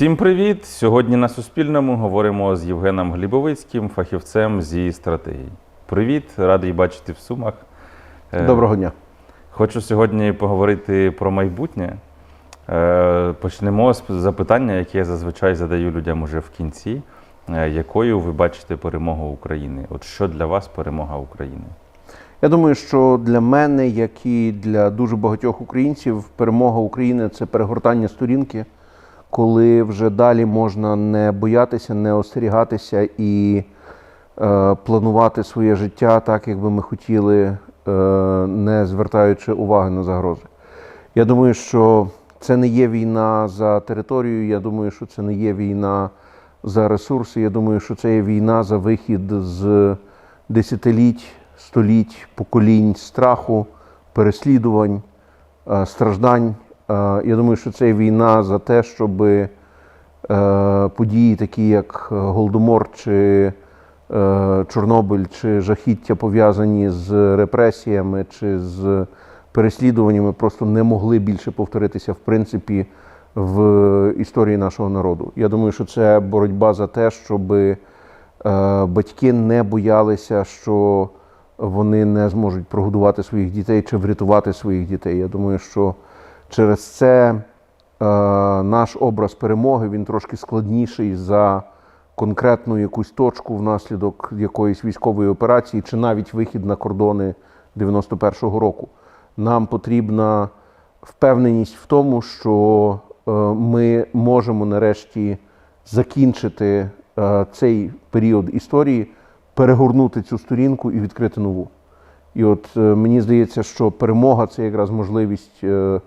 Всім привіт! Сьогодні на Суспільному говоримо з Євгеном Глібовицьким, фахівцем зі стратегій. Привіт, радий бачити в Сумах. Е, Доброго дня. Хочу сьогодні поговорити про майбутнє. Е, Почнемо з запитання, яке я зазвичай задаю людям уже в кінці. Е, Якою ви бачите перемогу України? От що для вас перемога України? Я думаю, що для мене, як і для дуже багатьох українців, перемога України це перегортання сторінки, коли вже далі можна не боятися, не остерігатися і е, планувати своє життя так, як би ми хотіли, е, не звертаючи уваги на загрози. Я думаю, що це не є війна за територію. Я думаю, що це не є війна за ресурси. Я думаю, що це є війна за вихід з десятиліть, століть, поколінь страху, переслідувань, е, страждань. Е, Я думаю, що це війна за те, щоб події, такі як Голодомор чи е, Чорнобиль, чи жахіття пов'язані з репресіями чи з переслідуваннями, просто не могли більше повторитися в принципі в історії нашого народу. Я думаю, що це боротьба за те, щоб е, батьки не боялися, що вони не зможуть прогодувати своїх дітей чи врятувати своїх дітей. Я думаю, що через це е, наш образ перемоги він трошки складніший за конкретну якусь точку внаслідок якоїсь військової операції, чи навіть вихід на кордони 91-го року. Нам потрібна впевненість в тому, що е, ми можемо нарешті закінчити е, цей період історії, перегорнути цю сторінку і відкрити нову. І от е, мені здається, що перемога це якраз можливість е,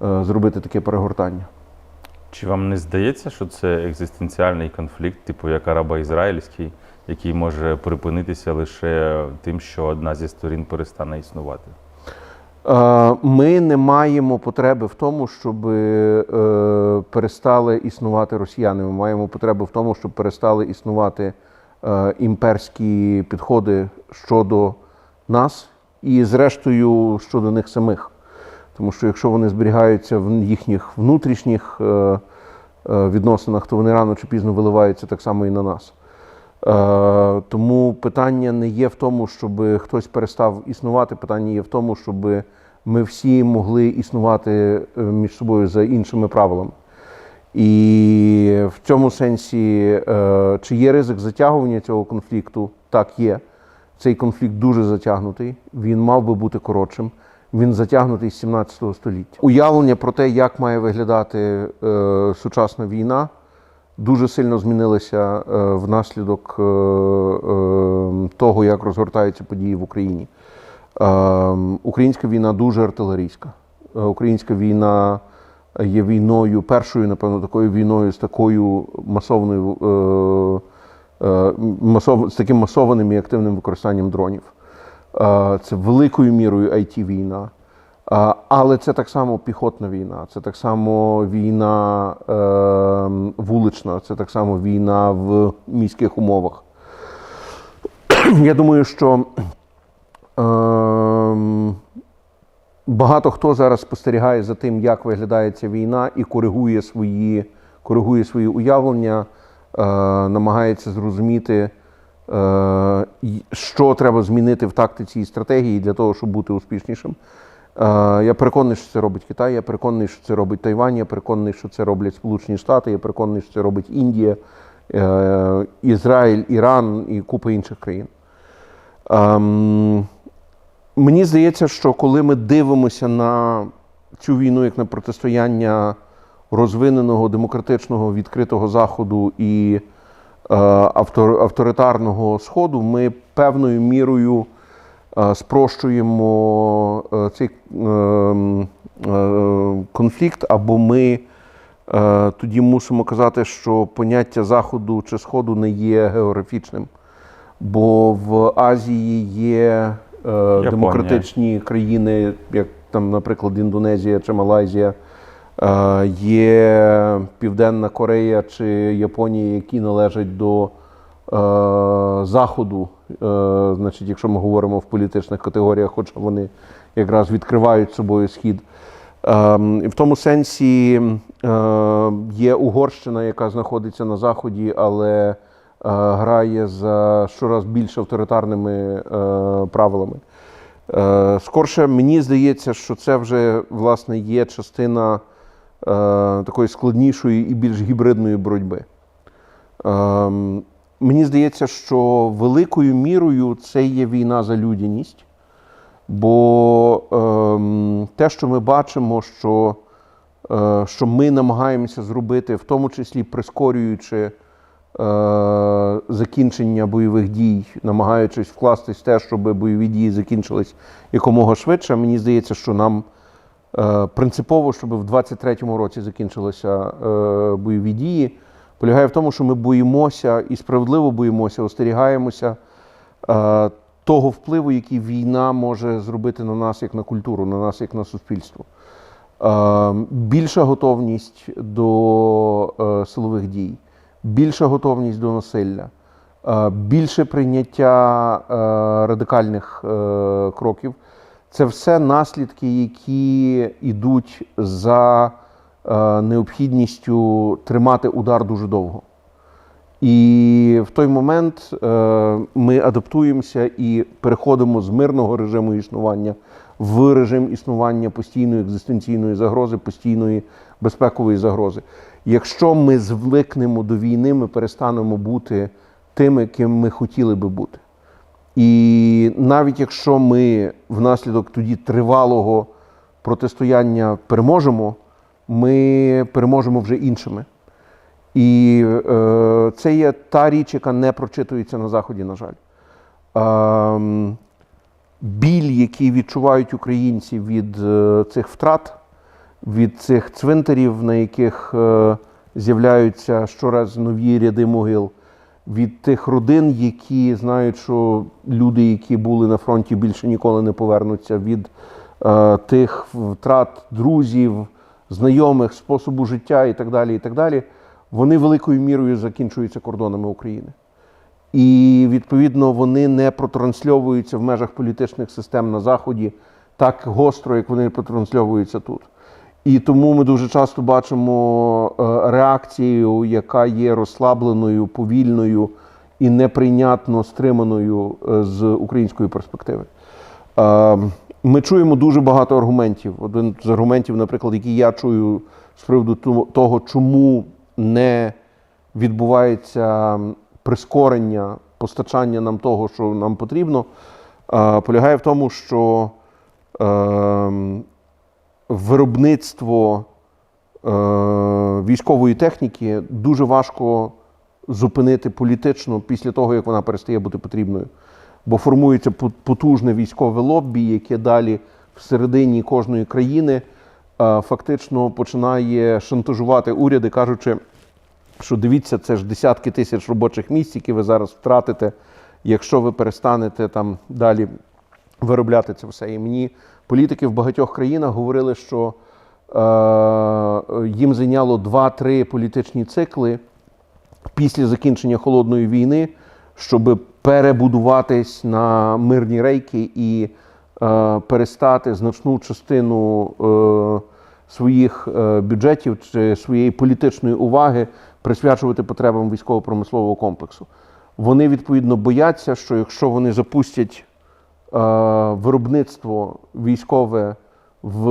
зробити таке перегортання. Чи вам не здається, що це екзистенціальний конфлікт, типу як арабо-ізраїльський, який може припинитися лише тим, що одна зі сторін перестане існувати? Е, Ми не маємо потреби в тому, щоб е, перестали існувати росіяни. Ми маємо потребу в тому, щоб перестали існувати е, імперські підходи щодо нас і, зрештою, щодо них самих. Тому що якщо вони зберігаються в їхніх внутрішніх е, е, відносинах, то вони рано чи пізно виливаються так само і на нас. Е, Тому питання не є в тому, щоб хтось перестав існувати. Питання є в тому, щоб ми всі могли існувати між собою за іншими правилами. І в цьому сенсі, чи є ризик затягування цього конфлікту? Так, є. Цей конфлікт дуже затягнутий, він мав би бути коротшим. Він затягнутий з 17 століття. Уявлення про те, як має виглядати е, сучасна війна, дуже сильно змінилися е, внаслідок е, е, того, як розгортаються події в Україні. Е, Українська війна дуже артилерійська. Е, Українська війна є війною, першою, напевно, такою війною з такою масовною е, е, масов, з таким масованим і активним використанням дронів. Це великою мірою it війна. Але це так само піхотна війна, це так само війна е, вулична, це так само війна в міських умовах. Я думаю, що ем, багато хто зараз спостерігає за тим, як виглядає ця війна, і коригує свої, коригує свої уявлення, е, намагається зрозуміти, що треба змінити в тактиці і стратегії для того, щоб бути успішнішим. Е, Я переконаний, що це робить Китай, я переконаний, що це робить Тайвань, я переконаний, що це роблять Сполучені Штати, я переконаний, що це робить Індія, е, Ізраїль, Іран і купа інших країн. Ем, Мені здається, що коли ми дивимося на цю війну як на протистояння розвиненого демократичного відкритого заходу і е, авторитарного сходу, ми певною мірою е, спрощуємо е, цей е, е, конфлікт, або ми е, тоді мусимо казати, що поняття заходу чи сходу не є географічним. Бо в Азії є е, демократичні країни, як там, наприклад, Індонезія чи Малайзія, е, є Південна Корея чи Японія, які належать до е, Заходу, е, значить, якщо ми говоримо в політичних категоріях, хоча вони якраз відкривають собою схід. Ем, в тому сенсі е, є Угорщина, яка знаходиться на Заході, але е, грає за щораз більш авторитарними е, правилами. Е, скорше, мені здається, що це вже власне є частина е, такої складнішої і більш гібридної боротьби. Ем, мені здається, що великою мірою це є війна за людяність. Бо ем, те, що ми бачимо, що, е, що ми намагаємося зробити, в тому числі прискорюючи е, закінчення бойових дій, намагаючись вкластись в те, щоб бойові дії закінчились якомога швидше, мені здається, що нам е, принципово, щоб в 23-му році закінчилися е, бойові дії, полягає в тому, що ми боїмося і справедливо боїмося, остерігаємося е, того впливу, який війна може зробити на нас як на культуру, на нас як на суспільство. Е, більша готовність до е, силових дій, більша готовність до насилля, е, більше прийняття е, радикальних е, кроків. Це все наслідки, які йдуть за е, необхідністю тримати удар дуже довго. І в той момент е, ми адаптуємося і переходимо з мирного режиму існування в режим існування постійної екзистенційної загрози, постійної безпекової загрози. Якщо ми звикнемо до війни, ми перестанемо бути тими, ким ми хотіли би бути. І навіть якщо ми внаслідок тоді тривалого протистояння переможемо, ми переможемо вже іншими. І е, це є та річ, яка не прочитується на Заході, на жаль. Ем, біль, який відчувають українці від е, цих втрат, від цих цвинтарів, на яких е, з'являються щораз нові ряди могил, від тих родин, які знають, що люди, які були на фронті, більше ніколи не повернуться, від е, тих втрат друзів, знайомих, способу життя і так далі. і так далі, Вони великою мірою закінчуються кордонами України. І відповідно вони не протрансльовуються в межах політичних систем на Заході так гостро, як вони протрансльовуються тут. І тому ми дуже часто бачимо е, реакцію, яка є розслабленою, повільною і неприйнятно стриманою е, з української перспективи. Е, Ми чуємо дуже багато аргументів. Один з аргументів, наприклад, який я чую з приводу того, чому не відбувається прискорення постачання нам того, що нам потрібно, полягає в тому, що е, виробництво е, військової техніки дуже важко зупинити політично після того, як вона перестає бути потрібною. Бо формується потужне військове лоббі, яке далі всередині кожної країни е, фактично починає шантажувати уряди, кажучи, що дивіться, це ж десятки тисяч робочих місць, які ви зараз втратите, якщо ви перестанете там далі виробляти це все. І мені політики в багатьох країнах говорили, що е, їм зайняло 2-3 політичні цикли після закінчення холодної війни, щоб перебудуватись на мирні рейки і е, перестати значну частину е, своїх е, бюджетів чи своєї політичної уваги присвячувати потребам військово-промислового комплексу. Вони відповідно бояться, що якщо вони запустять виробництво військове в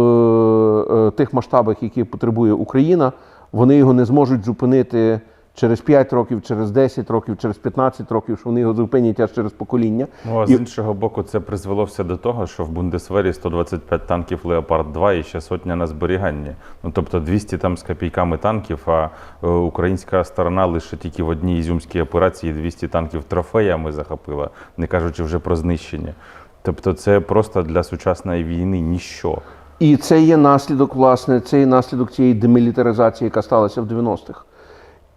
е, тих масштабах, які потребує Україна, вони його не зможуть зупинити через 5 років, через 10 років, через 15 років, що вони його зупинять аж через покоління. Ну, а з І- іншого боку, це призвело все до того, що в Бундесвері 125 танків Леопард 2 і ще сотня на зберіганні. Ну тобто 200 там з копійками танків, а е, українська сторона лише тільки в одній ізюмській операції 200 танків трофеями захопила, не кажучи вже про знищення. Тобто, це просто для сучасної війни ніщо. І це є наслідок, власне, це є наслідок цієї демілітаризації, яка сталася в 90-х.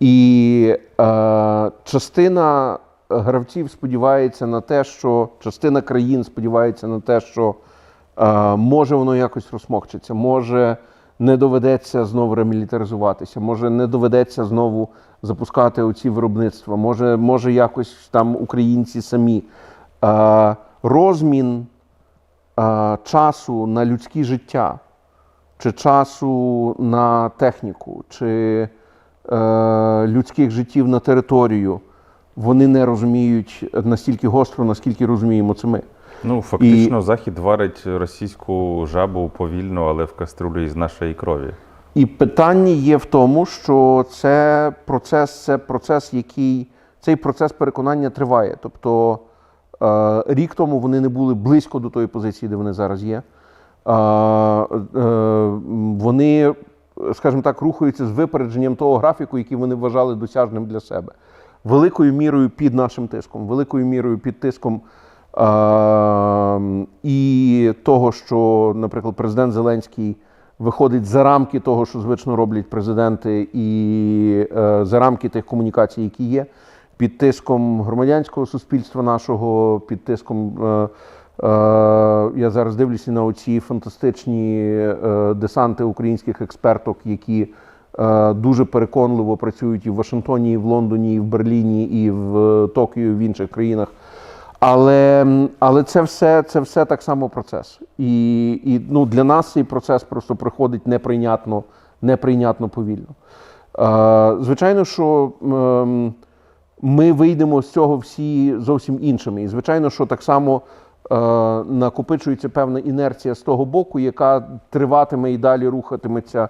І е, частина гравців сподівається на те, що частина країн сподівається на те, що е, може воно якось розсмокчиться, може не доведеться знову ремілітаризуватися, може не доведеться знову запускати оці виробництва, може, може якось там українці самі. Е, розмін е, часу на людське життя чи часу на техніку, чи е, людських життів на територію, вони не розуміють настільки гостро, наскільки розуміємо це ми. Ну, фактично, Захід варить російську жабу повільно, але в каструлі із нашої крові. І питання є в тому, що це процес, це процес, який цей процес переконання триває. Тобто рік тому вони не були близько до тої позиції, де вони зараз є. Е, вони, скажімо так, рухаються з випередженням того графіку, який вони вважали досяжним для себе. Великою мірою під нашим тиском, великою мірою під тиском е, і того, що, наприклад, президент Зеленський виходить за рамки того, що звично роблять президенти, і е, за рамки тих комунікацій, які є, під тиском громадянського суспільства нашого, під тиском. Е, е, я зараз дивлюся на оці фантастичні е, десанти українських експерток, які дуже переконливо працюють і в Вашингтоні, і в Лондоні, і в Берліні, і в Токіо, і в інших країнах. Але, але це все, це все так само процес. І, і ну, для нас цей процес просто проходить неприйнятно, неприйнятно повільно. Звичайно, що ми вийдемо з цього всі зовсім іншими. І звичайно, що так само е, накопичується певна інерція з того боку, яка триватиме і далі рухатиметься,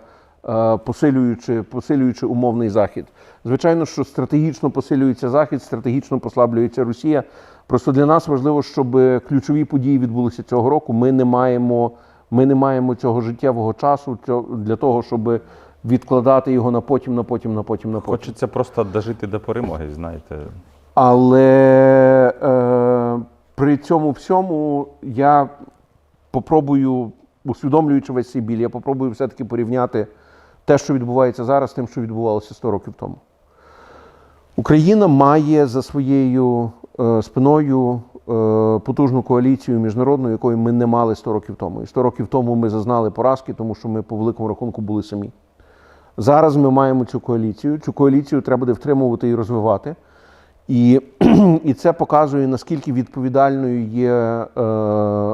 е, посилюючи, посилюючи умовний захід. Звичайно, що стратегічно посилюється захід, стратегічно послаблюється Росія. Просто для нас важливо, щоб ключові події відбулися цього року. Ми не маємо, ми не маємо цього життєвого часу для того, щоб відкладати його на потім, на потім, на потім, на потім. Хочеться просто дожити до перемоги, знаєте. Але е, при цьому всьому я попробую, усвідомлюючи весь цей біль, я попробую все-таки порівняти те, що відбувається зараз, з тим, що відбувалося 100 років тому. Україна має за своєю е, спиною е, потужну коаліцію міжнародну, якої ми не мали 100 років тому. І 100 років тому ми зазнали поразки, тому що ми по великому рахунку були самі. Зараз ми маємо цю коаліцію. Цю коаліцію треба буде втримувати і розвивати. І, і це показує, наскільки відповідальною є е,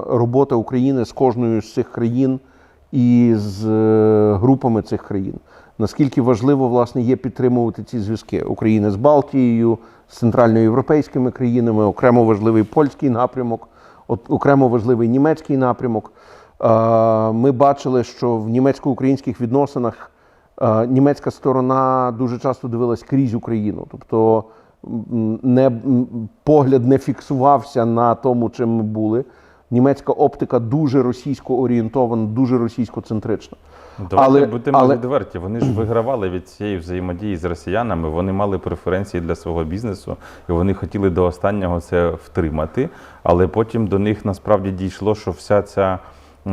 робота України з кожною з цих країн і з е, групами цих країн. Наскільки важливо власне є підтримувати ці зв'язки України з Балтією, з центральноєвропейськими країнами, окремо важливий польський напрямок, окремо важливий німецький напрямок. Е, Ми бачили, що в німецько-українських відносинах німецька сторона дуже часто дивилась крізь Україну. Тобто не, погляд не фіксувався на тому, чим ми були. Німецька оптика дуже російсько орієнтована, дуже російсько-центрична. Але- будемо але- відверті. Вони ж вигравали від цієї взаємодії з росіянами. Вони мали преференції для свого бізнесу, і вони хотіли до останнього це втримати. Але потім до них насправді дійшло, що вся ця е,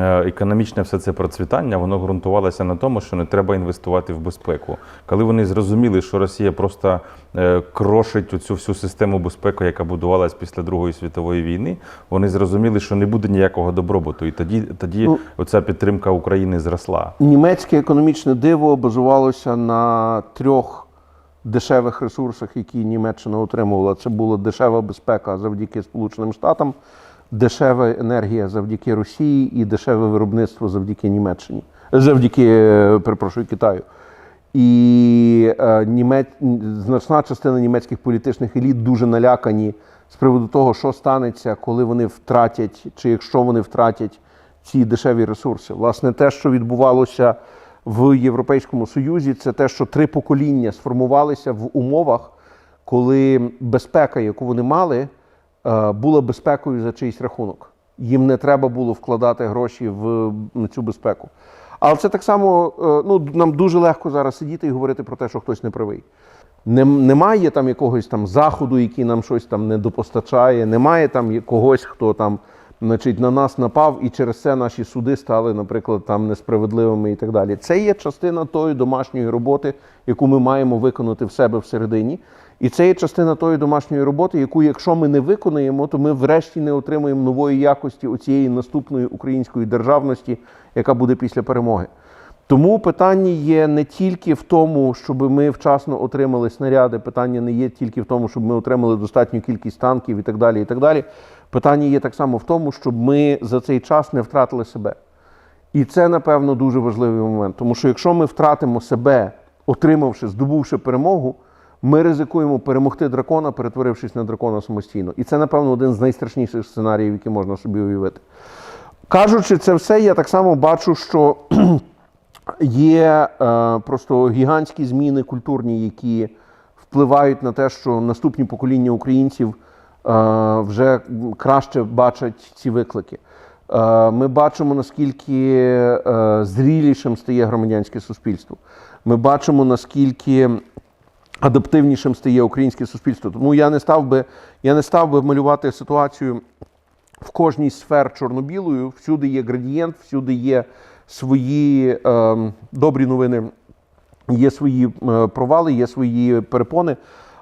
економічне все це процвітання, воно ґрунтувалося на тому, що не треба інвестувати в безпеку. Коли вони зрозуміли, що Росія просто е, крошить оцю всю систему безпеки, яка будувалась після Другої світової війни, вони зрозуміли, що не буде ніякого добробуту. І тоді, тоді Ну, оця підтримка України зросла. Німецьке економічне диво базувалося на трьох дешевих ресурсах, які Німеччина отримувала. Це була дешева безпека завдяки Сполученим Штатам, дешева енергія завдяки Росії і дешеве виробництво завдяки Німеччині, завдяки, е, перепрошую, Китаю. І е, німець, значна частина німецьких політичних еліт дуже налякані з приводу того, що станеться, коли вони втратять, чи якщо вони втратять ці дешеві ресурси. Власне, те, що відбувалося в Європейському Союзі, це те, що три покоління сформувалися в умовах, коли безпека, яку вони мали, була безпекою за чийсь рахунок. Їм не треба було вкладати гроші в цю безпеку. Але це так само е, ну, нам дуже легко зараз сидіти і говорити про те, що хтось не правий. Немає там якогось там заходу, який нам щось там не допостачає, немає там когось, хто там значить, на нас напав, і через це наші суди стали, наприклад, там несправедливими і так далі. Це є частина тої домашньої роботи, яку ми маємо виконати в себе всередині. І це є частина тої домашньої роботи, яку, якщо ми не виконаємо, то ми врешті не отримаємо нової якості оцієї наступної української державності, яка буде після перемоги. Тому питання є не тільки в тому, щоб ми вчасно отримали снаряди, питання не є тільки в тому, щоб ми отримали достатню кількість танків і так далі. і так далі. Питання є так само в тому, щоб ми за цей час не втратили себе. І це, напевно, дуже важливий момент. Тому що якщо ми втратимо себе, отримавши, здобувши перемогу, ми ризикуємо перемогти дракона, перетворившись на дракона самостійно. І це, напевно, один з найстрашніших сценаріїв, які можна собі уявити. Кажучи це все, я так само бачу, що є е, просто гігантські зміни культурні, які впливають на те, що наступні покоління українців е, вже краще бачать ці виклики. Е, Ми бачимо, наскільки е, зрілішим стає громадянське суспільство. Ми бачимо, наскільки адаптивнішим стає українське суспільство. Тому я не став би, я не став би малювати ситуацію в кожній сфер чорно-білою. Всюди є градієнт, всюди є свої е, добрі новини, є свої е, провали, є свої перепони.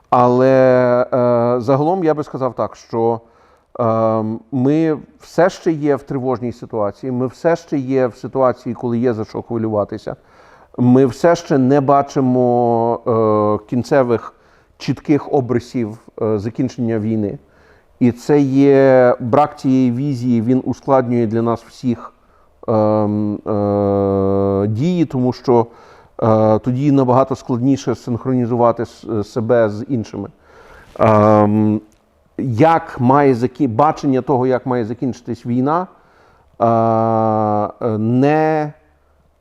Але е, загалом я би сказав так, що е, ми все ще є в тривожній ситуації, ми все ще є в ситуації, коли є за що хвилюватися. Ми все ще не бачимо е, кінцевих чітких обрисів е, закінчення війни. І це є брак цієї візії, він ускладнює для нас всіх ем, е, дії, тому що е, тоді набагато складніше синхронізувати с- себе з іншими. Ем, як має закі... бачення того, як має закінчитись війна, е, е, не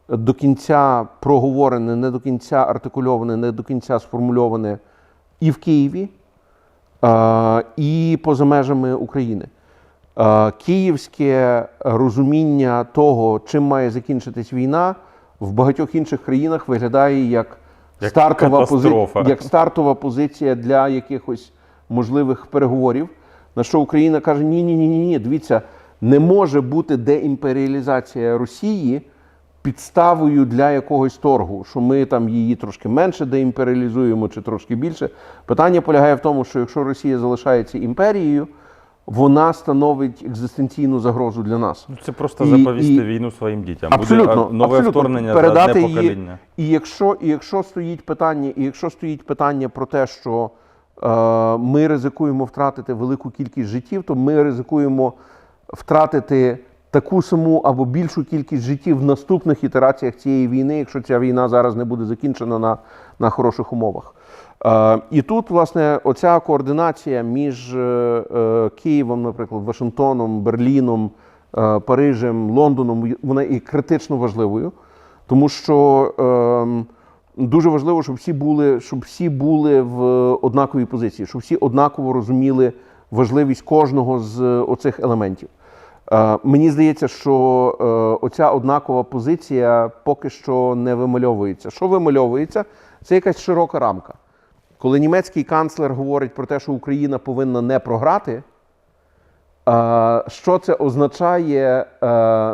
до кінця проговорене, не до кінця артикульоване, не до кінця сформульоване і в Києві, е, і поза межами України. Е, Київське розуміння того, чим має закінчитись війна, в багатьох інших країнах виглядає як, Як стартова, пози... як стартова позиція для якихось можливих переговорів. На що Україна каже: ні, ні, ні, ні, ні. Дивіться, не може бути деімперіалізація Росії підставою для якогось торгу, що ми там її трошки менше деімперіалізуємо чи трошки більше. Питання полягає в тому, що якщо Росія залишається імперією, вона становить екзистенційну загрозу для нас. Ну, Це просто заповісти і- війну своїм дітям. Абсолютно, Буде нове абсолютно. вторгнення Передати за одне її- І якщо, і якщо стоїть питання, і якщо стоїть питання про те, що е, ми ризикуємо втратити велику кількість життів, то ми ризикуємо втратити таку саму або більшу кількість життів в наступних ітераціях цієї війни, якщо ця війна зараз не буде закінчена на, на хороших умовах. Е, і тут, власне, оця координація між е, е, Києвом, наприклад, Вашингтоном, Берліном, е, Парижем, Лондоном, вона і критично важливою. Тому що ем, дуже важливо, щоб всі були, щоб всі були в однаковій позиції, щоб всі однаково розуміли важливість кожного з оцих елементів. Е, мені здається, що е, оця однакова позиція поки що не вимальовується. Що вимальовується? Це якась широка рамка. Коли німецький канцлер говорить про те, що Україна повинна не програти, е, що це означає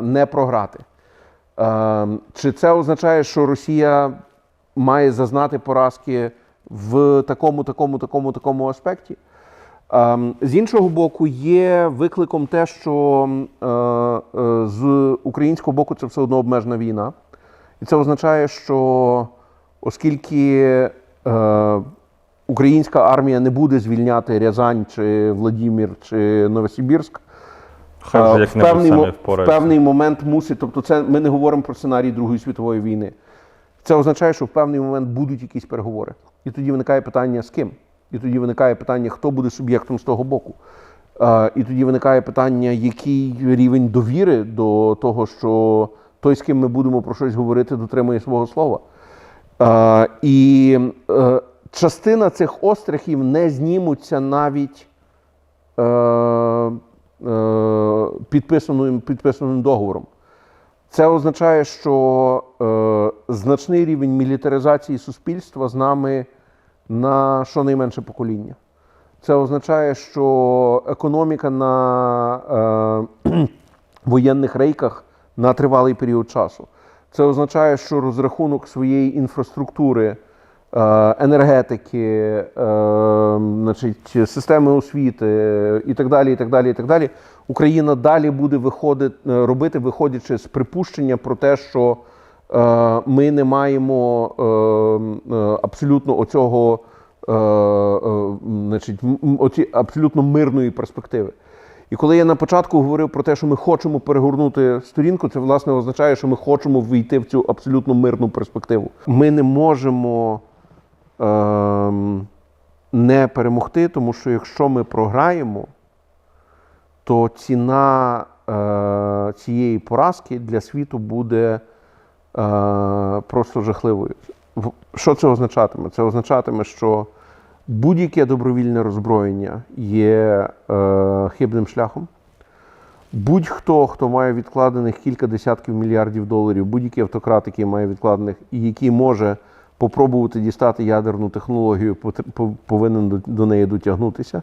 не програти? Чи це означає, що Росія має зазнати поразки в такому, такому, такому, такому аспекті? Ем, З іншого боку, є викликом те, що е, е, з українського боку це все одно обмежена війна. І це означає, що оскільки е, українська армія не буде звільняти Рязань чи Владимир чи Новосибірськ, Хай в певний, самі в певний момент мусить. Тобто, це ми не говоримо про сценарій Другої світової війни. Це означає, що в певний момент будуть якісь переговори. І тоді виникає питання з ким? І тоді виникає питання, хто буде суб'єктом з того боку. І тоді виникає питання, який рівень довіри до того, що той, з ким ми будемо про щось говорити, дотримує свого слова. І е, частина цих острахів не знімуться навіть е, е, підписаним, підписаним договором. Це означає, що значний рівень мілітаризації суспільства з нами на щонайменше покоління. Це означає, що економіка на е, воєнних рейках на тривалий період часу. Це означає, що розрахунок своєї інфраструктури, е, енергетики, е, значить, системи освіти е, і так далі, і так далі, і так далі, Україна далі буде виходити, е, робити, виходячи з припущення про те, що ми не маємо е, е, абсолютно оцього, е, е, значить, оці абсолютно мирної перспективи. І коли я на початку говорив про те, що ми хочемо перегорнути сторінку, це власне означає, що ми хочемо війти в цю абсолютно мирну перспективу. Ми не можемо ем, не перемогти, тому що якщо ми програємо, то ціна е, цієї поразки для світу буде е, просто жахливою. Що це означатиме? Це означатиме, що будь-яке добровільне роззброєння є е, хибним шляхом. Будь-хто, хто має відкладених кілька десятків мільярдів доларів, будь-який автократ, який має відкладених і який може попробувати дістати ядерну технологію, повинен до, неї дотягнутися.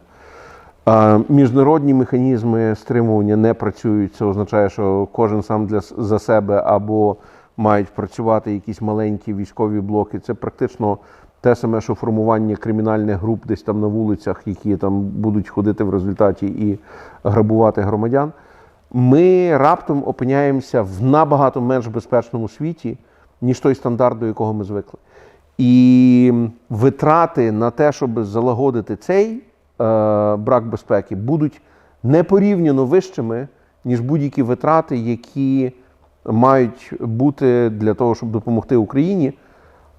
А, Міжнародні механізми стримування не працюють. Це означає, що кожен сам для за себе або мають працювати якісь маленькі військові блоки. Це практично те саме, що формування кримінальних груп десь там на вулицях, які там будуть ходити в результаті і грабувати громадян. Ми раптом опиняємося в набагато менш безпечному світі, ніж той стандарт, до якого ми звикли. І витрати на те, щоб залагодити цей е, брак безпеки, будуть непорівняно вищими, ніж будь-які витрати, які мають бути для того, щоб допомогти Україні,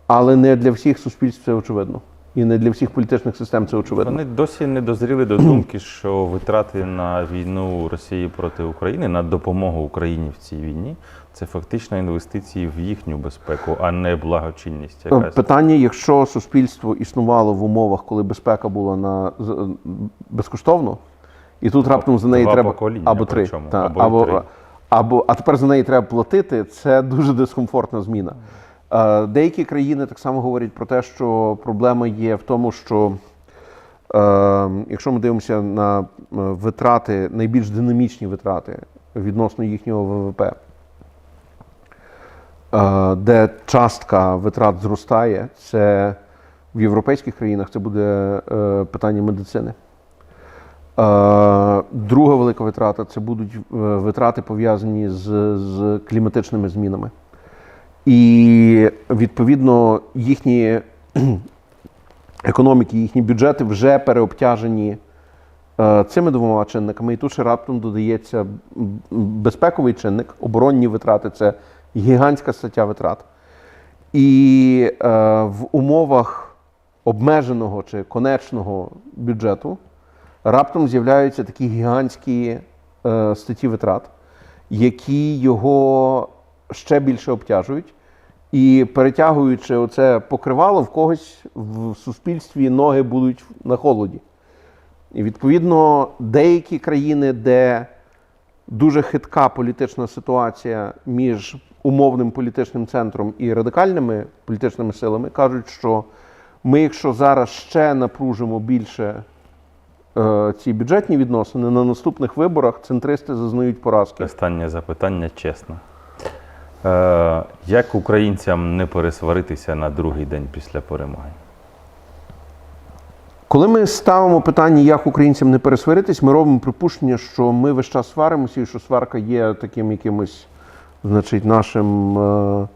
але не для всіх суспільств це очевидно. І не для всіх політичних систем це очевидно. Вони досі не дозріли до думки, що витрати на війну Росії проти України, на допомогу Україні в цій війні, це фактично інвестиції в їхню безпеку, а не благочинність якась. Питання, якщо суспільство існувало в умовах, коли безпека була на безкоштовно, і тут раптом за неї Два треба покоління, або три, та, або або, три. Або, а тепер за неї треба платити. Це дуже дискомфортна зміна. Е, Деякі країни так само говорять про те, що проблема є в тому, що е, якщо ми дивимося на е, витрати, найбільш динамічні витрати відносно їхнього ВВП, де частка витрат зростає, це в європейських країнах це буде питання медицини. Друга велика витрата це будуть е, витрати пов'язані з, з кліматичними змінами. І відповідно їхні економіки, їхні бюджети вже переобтяжені е, цими двома чинниками. І тут ще раптом додається безпековий чинник, оборонні витрати це гігантська стаття витрат. І е, в умовах обмеженого чи конечного бюджету раптом з'являються такі гігантські е, статті витрат, які його ще більше обтяжують. І перетягуючи оце покривало, в когось в суспільстві ноги будуть на холоді. І відповідно деякі країни, де дуже хитка політична ситуація між умовним політичним центром і радикальними політичними силами, кажуть, що ми, якщо зараз ще напружимо більше ці бюджетні відносини, на наступних виборах центристи зазнають поразки. Останнє запитання чесно. Е, як українцям не пересваритися на другий день після перемоги? Коли ми ставимо питання, як українцям не пересваритись, ми робимо припущення, що ми весь час сваримося і що сварка є таким якимось, значить, нашим е,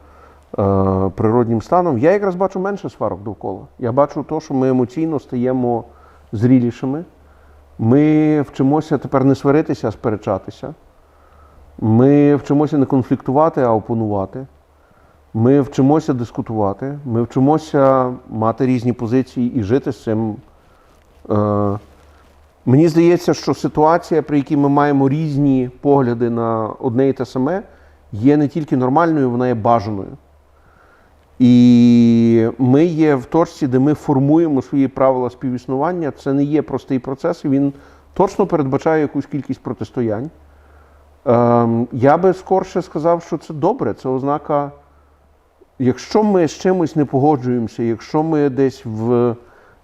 е, природнім станом. Я якраз бачу менше сварок довкола. Я бачу те, що ми емоційно стаємо зрілішими. Ми вчимося тепер не сваритися, а сперечатися. Ми вчимося не конфліктувати, а опонувати. Ми вчимося дискутувати, ми вчимося мати різні позиції і жити з цим. Е, Мені здається, що ситуація, при якій ми маємо різні погляди на одне і те саме, є не тільки нормальною, вона є бажаною. І ми є в точці, де ми формуємо свої правила співіснування. Це не є простий процес, він точно передбачає якусь кількість протистоянь. Ем, Я би скорше сказав, що це добре, це ознака. Якщо ми з чимось не погоджуємося, якщо ми десь в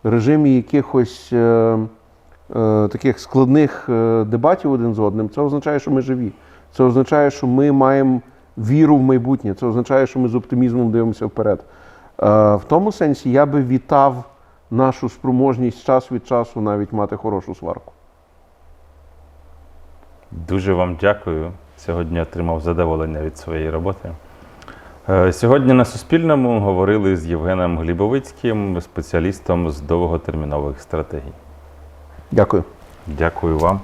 режимі якихось е, е, таких складних е, дебатів один з одним, це означає, що ми живі. Це означає, що ми маємо віру в майбутнє. Це означає, що ми з оптимізмом дивимося вперед. Е, в тому сенсі я би вітав нашу спроможність час від часу навіть мати хорошу сварку. Дуже вам дякую. Сьогодні отримав задоволення від своєї роботи. Е, Сьогодні на Суспільному говорили з Євгеном Глібовицьким, спеціалістом з довготермінових стратегій. Дякую. Дякую вам.